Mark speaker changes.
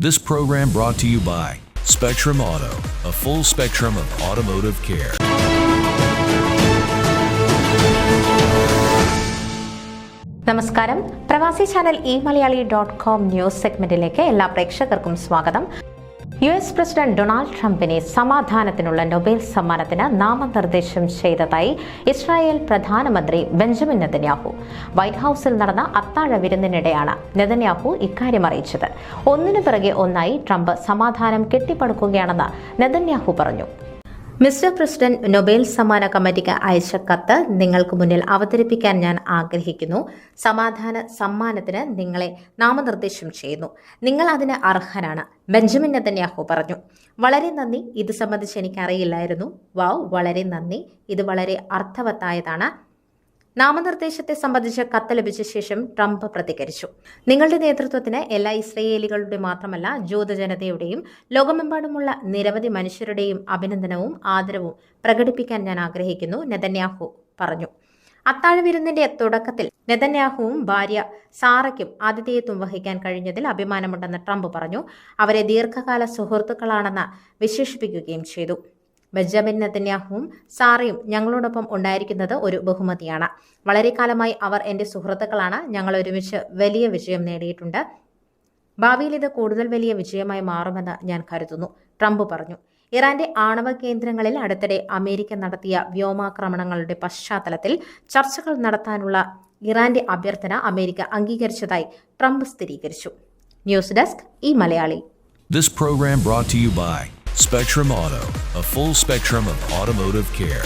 Speaker 1: This program brought to you by Spectrum Auto, a full spectrum of automotive care.
Speaker 2: നമസ്കാരം പ്രവാസി channel e Malayali dot com news സെഗ്മെന്റിലേക്ക് എല്ലാ പ്രേക്ഷകർക്കും സ്വാഗതം U S president Donald ട്രംപിനെ സമാധാനത്തിനുള്ള Nobel സമ്മാനത്തിന് നാമനിർദ്ദേശം ചെയ്തതായി Israel പ്രധാനമന്ത്രി ബെഞ്ചമിൻ നെതന്യാഹു. വൈറ്റ് ഹൌസിൽ നടന്ന അത്താഴ വിരുന്നിനിടെയാണ് നെതന്യാഹു ഇക്കാര്യം അറിയിച്ചത്. ഒന്നിനു പിറകെ ഒന്നായി ട്രംപ് സമാധാനം കെട്ടിപ്പടുക്കുകയാണെന്ന് നെതന്യാഹു പറഞ്ഞു. മിസ്റ്റർ പ്രസിഡന്റ് നൊബേൽ സമ്മാന കമ്മിറ്റിക്ക് അയച്ച കത്ത് നിങ്ങൾക്ക് മുന്നിൽ അവതരിപ്പിക്കാൻ ഞാൻ ആഗ്രഹിക്കുന്നു. സമാധാന സമ്മാനത്തിന് നിങ്ങളെ നാമനിർദ്ദേശം ചെയ്യുന്നു. നിങ്ങൾ അതിന് അർഹനാണ് ബെഞ്ചമിൻ നെതന്യാഹു പറഞ്ഞു. വളരെ നന്ദി. ഇത് സംബന്ധിച്ച് എനിക്കറിയില്ലായിരുന്നു. വാവ് വളരെ നന്ദി. ഇത് വളരെ അർത്ഥവത്തായതാണ്. നാമനിർദ്ദേശത്തെ സംബന്ധിച്ച് കത്ത് ലഭിച്ച ശേഷം ട്രംപ് പ്രതികരിച്ചു. നിങ്ങളുടെ നേതൃത്വത്തിന് എല്ലാ ഇസ്രയേലികളുടെ മാത്രമല്ല ജൂത ജനതയുടെയും ലോകമെമ്പാടുമുള്ള നിരവധി മനുഷ്യരുടെയും അഭിനന്ദനവും ആദരവും പ്രകടിപ്പിക്കാൻ ഞാൻ ആഗ്രഹിക്കുന്നു നെതന്യാഹു പറഞ്ഞു. അത്താഴ വിരുന്നിന്റെ തുടക്കത്തിൽ നെതന്യാഹുവും ഭാര്യ സാറയ്ക്കും ആതിഥേയത്വം വഹിക്കാൻ കഴിഞ്ഞതിൽ അഭിമാനമുണ്ടെന്ന് ട്രംപ് പറഞ്ഞു. അവരെ ദീർഘകാല സുഹൃത്തുക്കളാണെന്ന് വിശേഷിപ്പിക്കുകയും ചെയ്തു. ബെഞ്ചമിൻ നെത്തന്യാഹുവും സാറയും ഞങ്ങളോടൊപ്പം ഉണ്ടായിരിക്കുന്നത് ഒരു ബഹുമതിയാണ്. വളരെ കാലമായി അവർ എന്റെ സുഹൃത്തുക്കളാണ്. ഞങ്ങൾ ഒരുമിച്ച് വലിയ വിജയം നേടിയിട്ടുണ്ട്. ഭാവിയിൽ ഇത് കൂടുതൽ വലിയ വിജയമായി മാറുമെന്ന് ഞാൻ കരുതുന്നു. ട്രംപ് പറഞ്ഞു. ഇറാന്റെ ആണവ കേന്ദ്രങ്ങളിൽ അടുത്തിടെ അമേരിക്ക നടത്തിയ വ്യോമാക്രമണങ്ങളുടെ പശ്ചാത്തലത്തിൽ ചർച്ചകൾ നടത്താനുള്ള ഇറാന്റെ അഭ്യർത്ഥന അമേരിക്ക അംഗീകരിച്ചതായി ട്രംപ് സ്ഥിരീകരിച്ചു. News desk E Malayali.
Speaker 1: Program brought to you by Spectrum Auto, a full spectrum of automotive care.